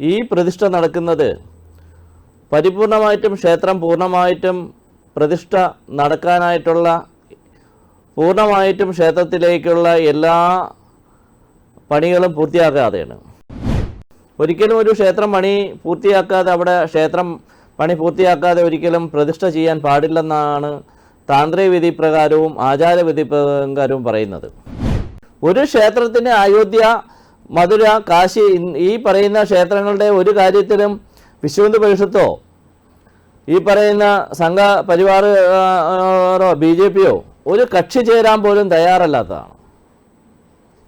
ഈ പ്രതിഷ്ഠ നടക്കുന്നത് പരിപൂർണമായിട്ടും ക്ഷേത്രം പൂർണമായിട്ടും പ്രതിഷ്ഠ നടക്കാനായിട്ടുള്ള പൂർണമായിട്ടും ക്ഷേത്രത്തിലേക്കുള്ള എല്ലാ പണികളും പൂർത്തിയാക്കാതെയാണ്. ഒരിക്കലും ഒരു ക്ഷേത്രം പണി പൂർത്തിയാക്കാതെ അവിടെ ക്ഷേത്രം പണി പൂർത്തിയാക്കാതെ ഒരിക്കലും പ്രതിഷ്ഠ ചെയ്യാൻ പാടില്ലെന്നാണ് താന്ത്രിക വിധി പ്രകാരവും ആചാരവിധി പ്രകാരവും പറയുന്നത്. ഒരു ക്ഷേത്രത്തിന് അയോധ്യ മധുര കാശി ഈ പറയുന്ന ക്ഷേത്രങ്ങളുടെ ഒരു കാര്യത്തിലും വിശ്വന്ത് പരിഷത്തോ ഈ പറയുന്ന സംഘ പരിവാറോ ബി ജെ പിയോ ഒരു കക്ഷി ചേരാൻ പോലും തയ്യാറല്ലാത്തതാണ്.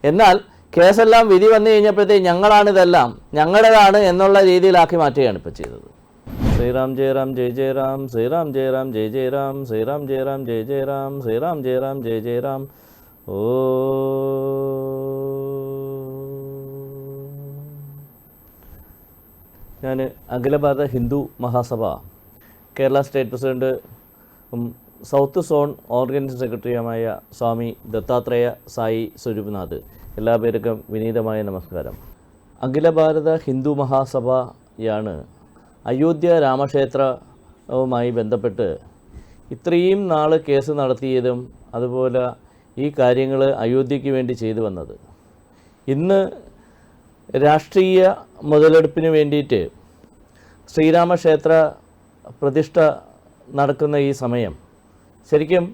എന്നാൽ കേസെല്ലാം വിധി വന്നു കഴിഞ്ഞപ്പോഴത്തേക്ക് ഞങ്ങളാണിതെല്ലാം ഞങ്ങളുടേതാണ് എന്നുള്ള രീതിയിലാക്കി മാറ്റുകയാണ് ഇപ്പോൾ ചെയ്തത്. ശ്രീറാം ജയറാം ജയ ജയറാം ശ്രീറാം ജയറാം ജയ ജയറാം ശ്രീറാം ജയറാം ജയ ജയറാം ശ്രീറാം ജയറാം ജയ ജയറാം. ഓ ഞാൻ Akhil Bharat Hindu Mahasabha Kerala state president south zone organising സെക്രട്ടറിയുമായ സ്വാമി ദത്താത്രേയ സായി സ്വരൂപ്നാഥ്. എല്ലാ പേർക്കും വിനീതമായ നമസ്കാരം. അഖില ഭാരത ഹിന്ദു മഹാസഭയാണ് അയോധ്യ രാമക്ഷേത്രവുമായി ബന്ധപ്പെട്ട് ഇത്രയും നാൾ കേസ് നടത്തിയതും അതുപോലെ ഈ കാര്യങ്ങൾ അയോധ്യയ്ക്ക് വേണ്ടി ചെയ്തു വന്നത്. ഇന്ന് രാഷ്ട്രീയ മുതലെടുപ്പിന് വേണ്ടിയിട്ട് ശ്രീരാമക്ഷേത്ര പ്രതിഷ്ഠ നടക്കുന്ന ഈ സമയം ശരിക്കും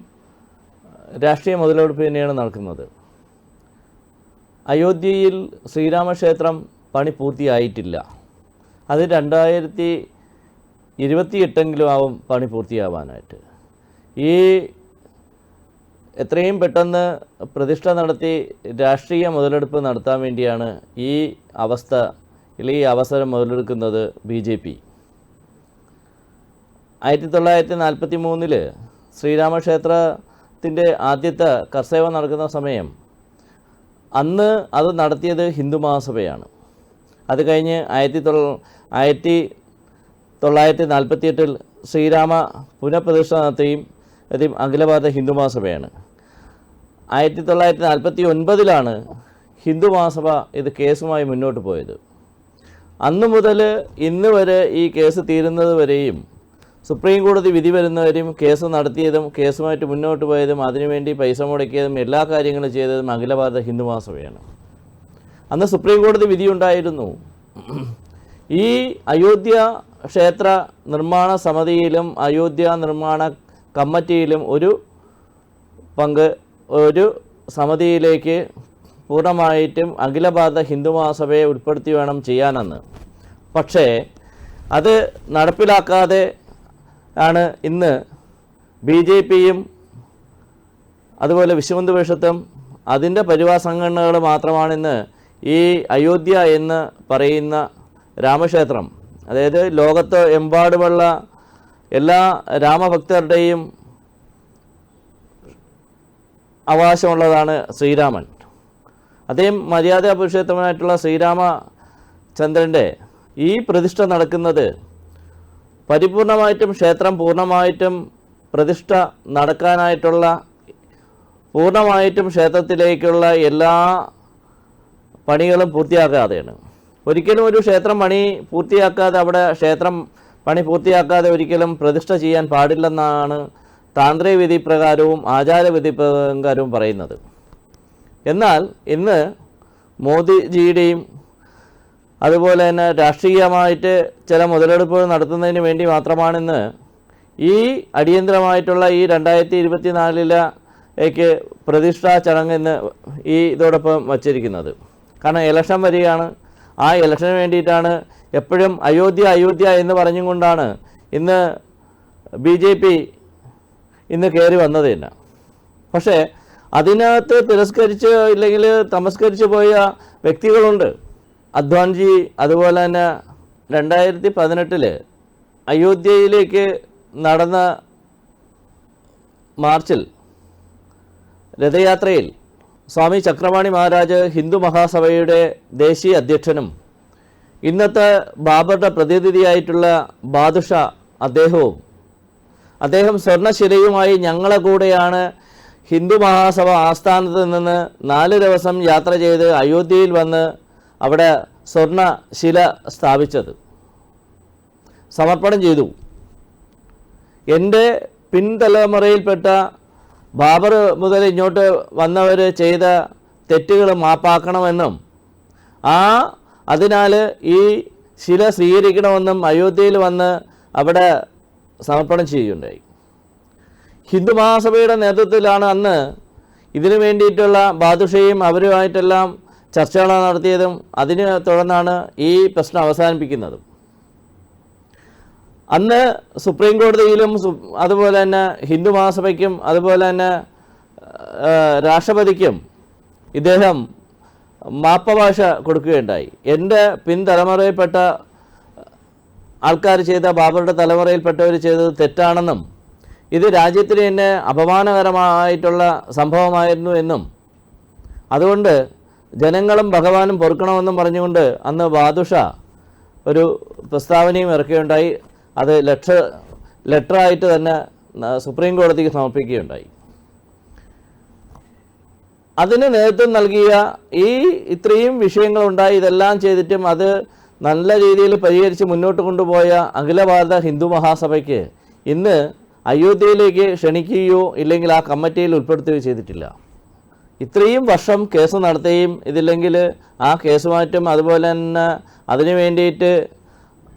രാഷ്ട്രീയ മുതലെടുപ്പ് തന്നെയാണ് നടക്കുന്നത്. അയോധ്യയിൽ ശ്രീരാമക്ഷേത്രം പണി പൂർത്തിയായിട്ടില്ല. അത് രണ്ടായിരത്തി ഇരുപത്തിയെട്ടെങ്കിലും ആവും പണി പൂർത്തിയാവാനായിട്ട്. ഈ എത്രയും പെട്ടെന്ന് പ്രതിഷ്ഠ നടത്തി രാഷ്ട്രീയ മുതലെടുപ്പ് നടത്താൻ വേണ്ടിയാണ് ഈ അവസ്ഥ അല്ലെങ്കിൽ ഈ അവസരം മുതലെടുക്കുന്നത് ബി ജെ പി. ആയിരത്തി തൊള്ളായിരത്തി നാൽപ്പത്തി മൂന്നിൽ ശ്രീരാമക്ഷേത്രത്തിന്റെ ആദ്യത്തെ കർസേവ നടക്കുന്ന സമയം അന്ന് അത് നടത്തിയത് ഹിന്ദു മഹാസഭയാണ് അത് കഴിഞ്ഞ് ആയിരത്തി തൊള്ള ആയിരത്തി തൊള്ളായിരത്തി നാൽപ്പത്തി എട്ടിൽ ശ്രീരാമ പുനഃപ്രതിഷ്ഠ നടത്തുകയും അത് അഖിലഭാരത ഹിന്ദു മഹാസഭയാണ്. ആയിരത്തി തൊള്ളായിരത്തി നാൽപ്പത്തി ഒൻപതിലാണ് ഹിന്ദു മഹാസഭ ഇത് കേസുമായി മുന്നോട്ട് പോയത്. അന്നു മുതൽ ഇന്ന് വരെ ഈ കേസ് തീരുന്നത് വരെയും സുപ്രീം കോടതി വിധി വരുന്നവരെയും കേസ് നടത്തിയതും കേസുമായിട്ട് മുന്നോട്ട് പോയതും അതിനുവേണ്ടി പൈസ മുടക്കിയതും എല്ലാ കാര്യങ്ങളും ചെയ്തതും അഖിലഭാരത ഹിന്ദു മഹാസഭയാണ്. അന്ന് സുപ്രീം കോടതി വിധിയുണ്ടായിരുന്നു ഈ അയോധ്യ ക്ഷേത്ര നിർമ്മാണ സമിതിയിലും അയോധ്യ നിർമ്മാണ കമ്മിറ്റിയിലും ഒരു പങ്ക് ഒരു സമിതിയിലേക്ക് പൂർണമായിട്ടും അഖില ഭാരത ഹിന്ദു മഹാസഭയെ ഉൾപ്പെടുത്തി വേണം ചെയ്യാനെന്ന്. പക്ഷേ അത് നടപ്പിലാക്കാതെ ആണ് ഇന്ന് ബി ജെ പിയും അതുപോലെ വിശ്വബന്ധു പരിഷത്തും അതിന്റെ പരിവാ സംഘടനകൾ മാത്രമാണ് ഇന്ന് ഈ അയോധ്യ എന്ന് പറയുന്ന രാമക്ഷേത്രം. അതായത് ലോകത്ത് എമ്പാടുമുള്ള എല്ലാ രാമഭക്തരുടെയും അവകാശമുള്ളതാണ് ശ്രീരാമൻ. അദ്ദേഹം മര്യാദ പുരുഷോത്തമനായിട്ടുള്ള ശ്രീരാമചന്ദ്രന്റെ ഈ പ്രതിഷ്ഠ നടക്കുന്നത് പരിപൂർണമായിട്ടും ക്ഷേത്രം പൂർണമായിട്ടും പ്രതിഷ്ഠ നടക്കാനായിട്ടുള്ള പൂർണമായിട്ടും ക്ഷേത്രത്തിലേക്കുള്ള എല്ലാ പണികളും പൂർത്തിയാക്കാതെയാണ്. ഒരിക്കലും ഒരു ക്ഷേത്രം പണി പൂർത്തിയാക്കാതെ അവിടെ ക്ഷേത്രം പണി പൂർത്തിയാക്കാതെ ഒരിക്കലും പ്രതിഷ്ഠ ചെയ്യാൻ പാടില്ലെന്നാണ് താന്ത്രിക വിധി പ്രകാരവും ആചാരവിധി പ്രകാരവും പറയുന്നത്. എന്നാൽ ഇന്ന് മോദിജിയുടെയും അതുപോലെ തന്നെ രാഷ്ട്രീയമായിട്ട് ചില മുതലെടുപ്പുകൾ നടത്തുന്നതിന് വേണ്ടി മാത്രമാണിന്ന് ഈ അടിയന്തരമായിട്ടുള്ള ഈ രണ്ടായിരത്തി ഇരുപത്തി നാലിലേക്ക് പ്രതിഷ്ഠാ ചടങ്ങ് ഇന്ന് ഈ ഇതോടൊപ്പം വച്ചിരിക്കുന്നത്. കാരണം ഇലക്ഷൻ വരികയാണ്. ആ ഇലക്ഷന് വേണ്ടിയിട്ടാണ് എപ്പോഴും അയോധ്യ അയോധ്യ എന്ന് പറഞ്ഞുകൊണ്ടാണ് ഇന്ന് ബി ജെ പി ഇന്ന് കയറി വന്നത് തന്നെ പക്ഷേ അതിനകത്ത് തിരസ്കരിച്ച് ഇല്ലെങ്കിൽ തമസ്കരിച്ച് പോയ വ്യക്തികളുണ്ട്. അദ്വാൻജി അതുപോലെ തന്നെ രണ്ടായിരത്തി പതിനെട്ടിൽ അയോധ്യയിലേക്ക് നടന്ന മാർച്ചിൽ രഥയാത്രയിൽ സ്വാമി ചക്രവാണി മഹാരാജ് ഹിന്ദു മഹാസഭയുടെ ദേശീയ അധ്യക്ഷനും ഇന്നത്തെ ബാബറുടെ പ്രതിനിധിയായിട്ടുള്ള ബാദുഷ അദ്ദേഹവും അദ്ദേഹം സ്വർണശിലയുമായി ഞങ്ങളെ കൂടെയാണ് ഹിന്ദു മഹാസഭ ആസ്ഥാനത്ത് നിന്ന് നാല് ദിവസം യാത്ര ചെയ്ത് അയോധ്യയിൽ വന്ന് അവിടെ സ്വർണശില സ്ഥാപിച്ചത്. സമർപ്പണം ചെയ്തു. എന്റെ പിൻതലമുറയിൽപ്പെട്ട ബാബർ മുതൽ ഇങ്ങോട്ട് വന്നവർ ചെയ്ത തെറ്റുകൾ മാപ്പാക്കണമെന്നും ആ അതിനാൽ ഈ ശില സ്വീകരിക്കണമെന്നും അയോധ്യയിൽ വന്ന് അവിടെ സമർപ്പണം ചെയ്യുകയുണ്ടായി. ഹിന്ദു മഹാസഭയുടെ നേതൃത്വത്തിലാണ് അന്ന് ഇതിനു വേണ്ടിയിട്ടുള്ള ബാദുഷയും അവരുമായിട്ടെല്ലാം ചർച്ചകൾ നടത്തിയതും അതിനെ തുടർന്നാണ് ഈ പ്രശ്നം അവസാനിപ്പിക്കുന്നതും. അന്ന് സുപ്രീം കോടതിയിലും അതുപോലെ തന്നെ ഹിന്ദു മഹാസഭയ്ക്കും അതുപോലെ തന്നെ രാഷ്ട്രപതിക്കും ഇദ്ദേഹം മാപ്പഭാഷ കൊടുക്കുകയുണ്ടായി. എന്റെ പിൻതലമുറയിൽപ്പെട്ട ആൾക്കാർ ചെയ്ത ബാബറുടെ തലമുറയിൽപ്പെട്ടവർ ചെയ്തത് തെറ്റാണെന്നും ഇത് രാജ്യത്തിന് തന്നെ അപമാനകരമായിട്ടുള്ള സംഭവമായിരുന്നു എന്നും. അതുകൊണ്ട് ജനങ്ങളും ഭഗവാനും പൊറുക്കണമെന്നും പറഞ്ഞുകൊണ്ട് അന്ന് ബാദുഷ ഒരു പ്രസ്താവനയും ഇറക്കുകയുണ്ടായി. അത് ലെറ്റർ ലെറ്ററായിട്ട് തന്നെ സുപ്രീം കോടതിക്ക് സമർപ്പിക്കുകയുണ്ടായി. അതിന് നേതൃത്വം നൽകിയ ഈ ഇത്രയും വിഷയങ്ങളുണ്ടായി. ഇതെല്ലാം ചെയ്തിട്ടും അത് നല്ല രീതിയിൽ പരിഹരിച്ച് മുന്നോട്ട് കൊണ്ടുപോയ അഖില ഭാരത ഹിന്ദു മഹാസഭയ്ക്ക് ഇന്ന് അയോധ്യയിലേക്ക് ക്ഷണിക്കുകയോ ഇല്ലെങ്കിൽ ആ കമ്മിറ്റിയിൽ ഉൾപ്പെടുത്തുകയോ ചെയ്തിട്ടില്ല. ഇത്രയും വർഷം കേസ് നടത്തുകയും ഇതില്ലെങ്കിൽ ആ കേസ് മാറ്റം അതുപോലെ തന്നെ അതിനു വേണ്ടിയിട്ട്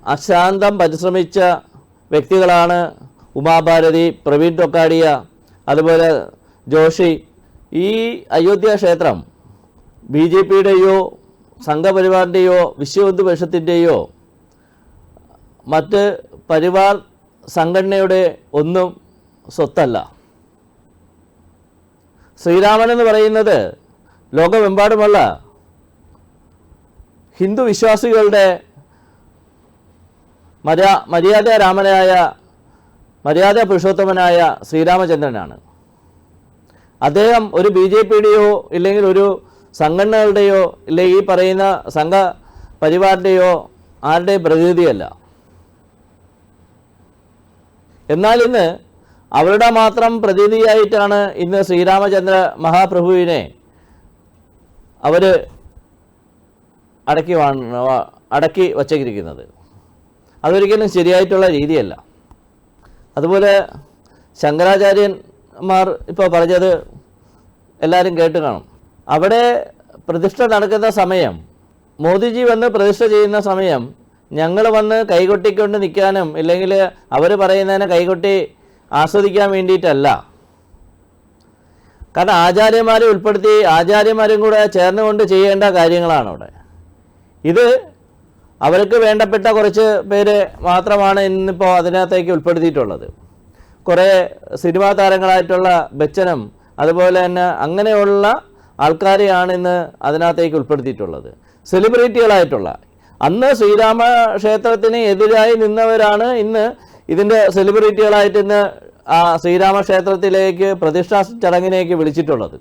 അശാന്തം പരിശ്രമിച്ച വ്യക്തികളാണ് ഉമാഭാരതി പ്രവീൺ തൊക്കാടിയ അതുപോലെ ജോഷി ഈ അയോധ്യ ക്ഷേത്രം ബി ജെ പിയുടെയോ സംഘപരിവാറിന്റെയോ വിശ്വഹിന്ദു പരിഷത്തിന്റെയോ മറ്റ് പരിവാർ സംഘടനയുടെ ഒന്നും സ്വത്തല്ല. ശ്രീരാമൻ എന്ന് പറയുന്നത് ലോകമെമ്പാടുമുള്ള ഹിന്ദു വിശ്വാസികളുടെ മര്യാ മര്യാദ രാമനായ മര്യാദ പുരുഷോത്തമനായ ശ്രീരാമചന്ദ്രനാണ്. അദ്ദേഹം ഒരു ബി ജെ പിയുടെയോ ഇല്ലെങ്കിൽ ഒരു സംഘടനകളുടെയോ ഇല്ലെങ്കിൽ ഈ പറയുന്ന സംഘ പരിവാറിന്റെയോ ആരുടെ പ്രതിനിധിയല്ല. എന്നാൽ ഇന്ന് അവരുടെ മാത്രം പ്രതിനിധിയായിട്ടാണ് ഇന്ന് ശ്രീരാമചന്ദ്ര മഹാപ്രഭുവിനെ അവർ അടക്കി അടക്കി വച്ചിരിക്കുന്നത് അതൊരിക്കലും ശരിയായിട്ടുള്ള രീതിയല്ല. അതുപോലെ ശങ്കരാചാര്യന്മാർ ഇപ്പോൾ പറഞ്ഞത് എല്ലാവരും കേട്ട് കാണും. അവിടെ പ്രതിഷ്ഠ നടക്കുന്ന സമയം മോദിജി വന്ന് പ്രതിഷ്ഠ ചെയ്യുന്ന സമയം ഞങ്ങൾ വന്ന് കൈകൊട്ടിക്കൊണ്ട് നിൽക്കാനും ഇല്ലെങ്കിൽ അവർ പറയുന്നതിനെ കൈകൊട്ടി ആസ്വദിക്കാൻ വേണ്ടിയിട്ടല്ല. കാരണം ആചാര്യന്മാരെ ഉൾപ്പെടുത്തി ആചാര്യന്മാരും കൂടെ ചേർന്നുകൊണ്ട് ചെയ്യേണ്ട കാര്യങ്ങളാണ് അവിടെ. ഇത് അവർക്ക് വേണ്ടപ്പെട്ട കുറച്ച് പേര് മാത്രമാണ് ഇന്നിപ്പോൾ അതിനകത്തേക്ക് ഉൾപ്പെടുത്തിയിട്ടുള്ളത്. കുറേ സിനിമാ താരങ്ങളായിട്ടുള്ള ബച്ചനും അതുപോലെ തന്നെ അങ്ങനെയുള്ള ആൾക്കാരെയാണ് ഇന്ന് അതിനകത്തേക്ക് ഉൾപ്പെടുത്തിയിട്ടുള്ളത്. സെലിബ്രിറ്റികളായിട്ടുള്ള. അന്ന് ശ്രീരാമ ക്ഷേത്രത്തിന് എതിരായി നിന്നവരാണ് ഇന്ന് ഇതിന്റെ സെലിബ്രിറ്റികളായിട്ട് ഇന്ന് ആ ശ്രീരാമ ക്ഷേത്രത്തിലേക്ക് പ്രതിഷ്ഠാ ചടങ്ങിലേക്ക് വിളിച്ചിട്ടുള്ളത്.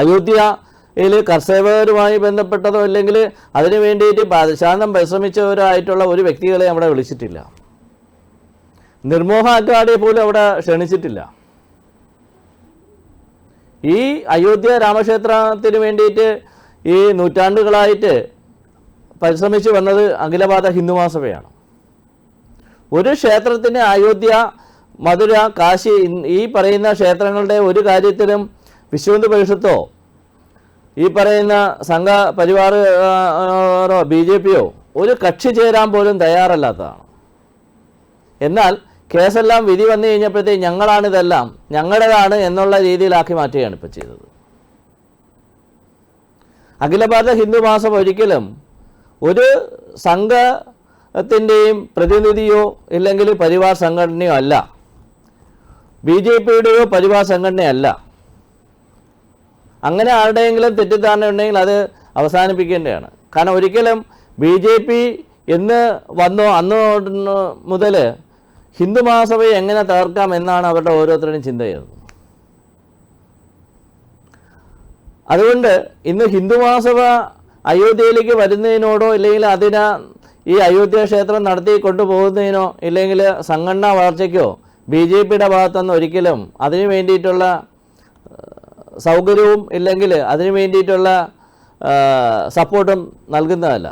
അയോധ്യയിൽ കർഷകരുമായി ബന്ധപ്പെട്ടതോ അല്ലെങ്കിൽ അതിനു വേണ്ടിയിട്ട് ശാന്തം പരിശ്രമിച്ചവരോ ആയിട്ടുള്ള ഒരു വ്യക്തികളെ അവിടെ വിളിച്ചിട്ടില്ല. നിർമോഹ അഗ്രാഡിയെ പോലും അവിടെ ക്ഷണിച്ചിട്ടില്ല. ഈ അയോധ്യ രാമക്ഷേത്രത്തിന് വേണ്ടിയിട്ട് ഈ നൂറ്റാണ്ടുകളായിട്ട് പരിശ്രമിച്ചു വന്നത് അഖിലപാത ഹിന്ദു മഹാസഭയാണ് ഒരു ക്ഷേത്രത്തിന് അയോധ്യ മധുര കാശി ഈ പറയുന്ന ക്ഷേത്രങ്ങളുടെ ഒരു കാര്യത്തിലും വിശ്വന്ത് പരിഷത്തോ ഈ പറയുന്ന സംഘ പരിവാറോ ബി ജെ പിയോ ഒരു കക്ഷി ചേരാൻ പോലും തയ്യാറല്ലാത്തതാണ്. എന്നാൽ കേസെല്ലാം വിധി വന്നു കഴിഞ്ഞപ്പോഴത്തേക്ക് ഞങ്ങളാണിതെല്ലാം ഞങ്ങളുടേതാണ് എന്നുള്ള രീതിയിലാക്കി മാറ്റുകയാണ് ഇപ്പോൾ ചെയ്തത്. അഖില ഭാരത ഹിന്ദു മാസം ഒരിക്കലും ഒരു സംഘത്തിന്റെയും പ്രതിനിധിയോ ഇല്ലെങ്കിൽ പരിവാർ സംഘടനയോ അല്ല. ബി ജെ പിയുടെയോ പരിവാർ സംഘടനയല്ല. അങ്ങനെ ആരുടെയെങ്കിലും തെറ്റിദ്ധാരണ ഉണ്ടെങ്കിൽ അത് അവസാനിപ്പിക്കേണ്ടതാണ്. കാരണം ഒരിക്കലും ബി ജെ പി എന്ന് വന്നോ അന്ന് മുതൽ ഹിന്ദു മഹാസഭയെ എങ്ങനെ തകർക്കാം എന്നാണ് അവരുടെ ഓരോരുത്തരുടെയും ചിന്തയായിരുന്നു. അതുകൊണ്ട് ഇന്ന് ഹിന്ദു മഹാസഭ അയോധ്യയിലേക്ക് വരുന്നതിനോടോ ഇല്ലെങ്കിൽ അതിന് ഈ അയോധ്യ ക്ഷേത്രം നടത്തി കൊണ്ടുപോകുന്നതിനോ ഇല്ലെങ്കിൽ സംഘടനാ വളർച്ചയ്ക്കോ ബി ജെ പിയുടെ ഭാഗത്തുനിന്ന് ഒരിക്കലും അതിനു വേണ്ടിയിട്ടുള്ള സൗകര്യവും ഇല്ലെങ്കിൽ അതിനു വേണ്ടിയിട്ടുള്ള സപ്പോർട്ടും നൽകുന്നതല്ല.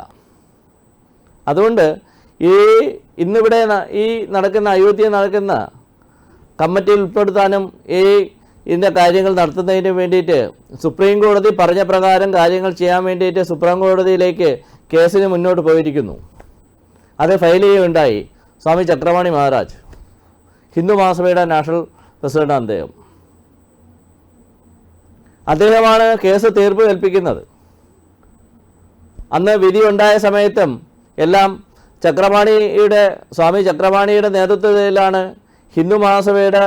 അതുകൊണ്ട് ഈ ഇന്നിവിടെ ഈ നടക്കുന്ന അയോധ്യ നടക്കുന്ന കമ്മിറ്റിയിൽ ഉൾപ്പെടുത്താനും ഈ ഇതിന്റെ കാര്യങ്ങൾ നടത്തുന്നതിന് വേണ്ടിയിട്ട് സുപ്രീം കോടതി പറഞ്ഞ പ്രകാരം കാര്യങ്ങൾ ചെയ്യാൻ വേണ്ടിയിട്ട് സുപ്രീം കോടതിയിലേക്ക് കേസിന് മുന്നോട്ട് പോയിരിക്കുന്നു. അത് ഫയൽ ചെയ്യുകയുണ്ടായി. സ്വാമി ചക്രവാണി മഹാരാജ്. ഹിന്ദു മഹാസഭയുടെ നാഷണൽ പ്രസിഡന്റ് അദ്ദേഹം. അദ്ദേഹമാണ് കേസ് തീർപ്പ് കൽപ്പിക്കുന്നത്. അന്ന് വിധി ഉണ്ടായ സമയത്തും എല്ലാം ചക്രപാണിയുടെ സ്വാമി ചക്രപാണിയുടെ നേതൃത്വത്തിലാണ് ഹിന്ദു മഹാസഭയുടെ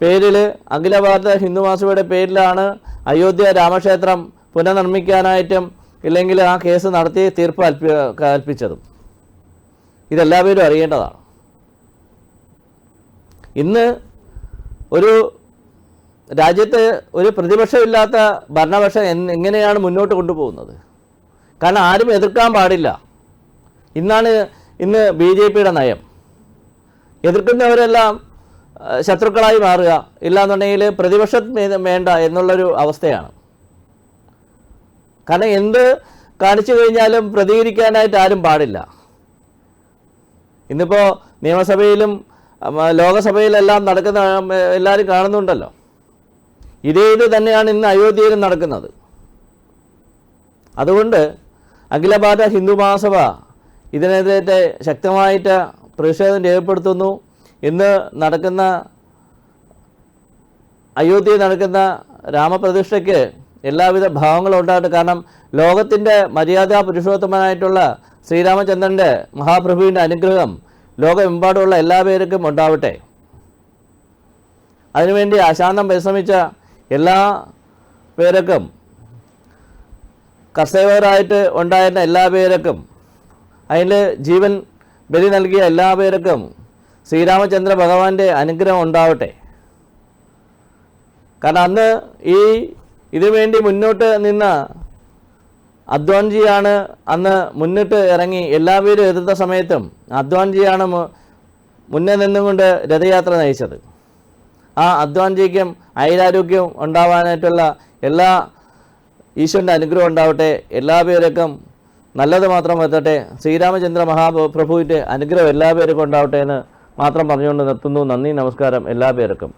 പേരിൽ അഖില ഭാരത ഹിന്ദു മഹാസഭയുടെ പേരിലാണ് അയോധ്യ രാമക്ഷേത്രം പുനർനിർമ്മിക്കാനായിട്ടും ഇല്ലെങ്കിൽ ആ കേസ് നടത്തി തീർപ്പ് കൽപ്പി കൽപ്പിച്ചതും. ഇതെല്ലാവരും അറിയേണ്ടതാണ്. ഇന്ന് ഒരു രാജ്യത്ത് ഒരു പ്രതിപക്ഷമില്ലാത്ത ഭരണപക്ഷം എങ്ങനെയാണ് മുന്നോട്ട് കൊണ്ടുപോകുന്നത്? കാരണം ആരും എതിർക്കാൻ പാടില്ല. ഇന്നാണ് ഇന്ന് ബി ജെ പിയുടെ നയം. എതിർക്കുന്നവരെല്ലാം ശത്രുക്കളായി മാറുക ഇല്ലാന്നുണ്ടെങ്കിൽ പ്രതിപക്ഷം വേണ്ട എന്നുള്ളൊരു അവസ്ഥയാണ്. കാരണം എന്ത് കാണിച്ചു കഴിഞ്ഞാലും പ്രതികരിക്കാനായിട്ട് ആരും പാടില്ല. ഇന്നിപ്പോൾ നിയമസഭയിലും ലോകസഭയിലെല്ലാം നടക്കുന്ന എല്ലാവരും കാണുന്നുണ്ടല്ലോ. ഇതേ ഇത് തന്നെയാണ് ഇന്ന് അയോധ്യയിലും നടക്കുന്നത്. അതുകൊണ്ട് അഖില ഭാരത ഹിന്ദു മഹാസഭ ഇതിനെതിരെ ശക്തമായിട്ട് പ്രതിഷേധം രേഖപ്പെടുത്തുന്നു. ഇന്ന് നടക്കുന്ന അയോധ്യയിൽ നടക്കുന്ന രാമപ്രതിഷ്ഠയ്ക്ക് എല്ലാവിധ ഭാവങ്ങളും ഉണ്ടാകട്ടെ. കാരണം ലോകത്തിന്റെ മര്യാദാ പുരുഷോത്തമനായിട്ടുള്ള ശ്രീരാമചന്ദ്രന്റെ മഹാപ്രഭുവിന്റെ അനുഗ്രഹം ലോകമെമ്പാടുമുള്ള എല്ലാ പേർക്കും ഉണ്ടാവട്ടെ. അതിനുവേണ്ടി അശാന്തം പരിശ്രമിച്ച എല്ലാ പേരക്കും കർഷകരായിട്ട് ഉണ്ടായിരുന്ന എല്ലാ പേർക്കും അതിൽ ജീവൻ ബലി നൽകിയ എല്ലാ പേർക്കും ശ്രീരാമചന്ദ്ര ഭഗവാന്റെ അനുഗ്രഹം ഉണ്ടാവട്ടെ. കാരണം അന്ന് ഈ ഇതിനുവേണ്ടി മുന്നോട്ട് നിന്ന അദ്വാൻജിയാണ് അന്ന് മുന്നിട്ട് ഇറങ്ങി. എല്ലാവരും എതിർത്ത സമയത്തും അദ്വാൻജിയാണ് മുന്നേ നിന്നുകൊണ്ട് രഥയാത്ര നയിച്ചത്. ആ അദ്വാൻജിക്കും ഐരാരോഗ്യം ഉണ്ടാവാനായിട്ടുള്ള എല്ലാ ഈശ്വരന്റെ അനുഗ്രഹം ഉണ്ടാവട്ടെ. എല്ലാ പേർക്കും നല്ലത് മാത്രം എത്തട്ടെ ശ്രീരാമചന്ദ്ര മഹാപ്രഭുവിന്റെ അനുഗ്രഹം എല്ലാ പേർക്കും ഉണ്ടാവട്ടെ എന്ന് മാത്രം പറഞ്ഞുകൊണ്ട് നിർത്തുന്നു. നന്ദി നമസ്കാരം എല്ലാ പേർക്കും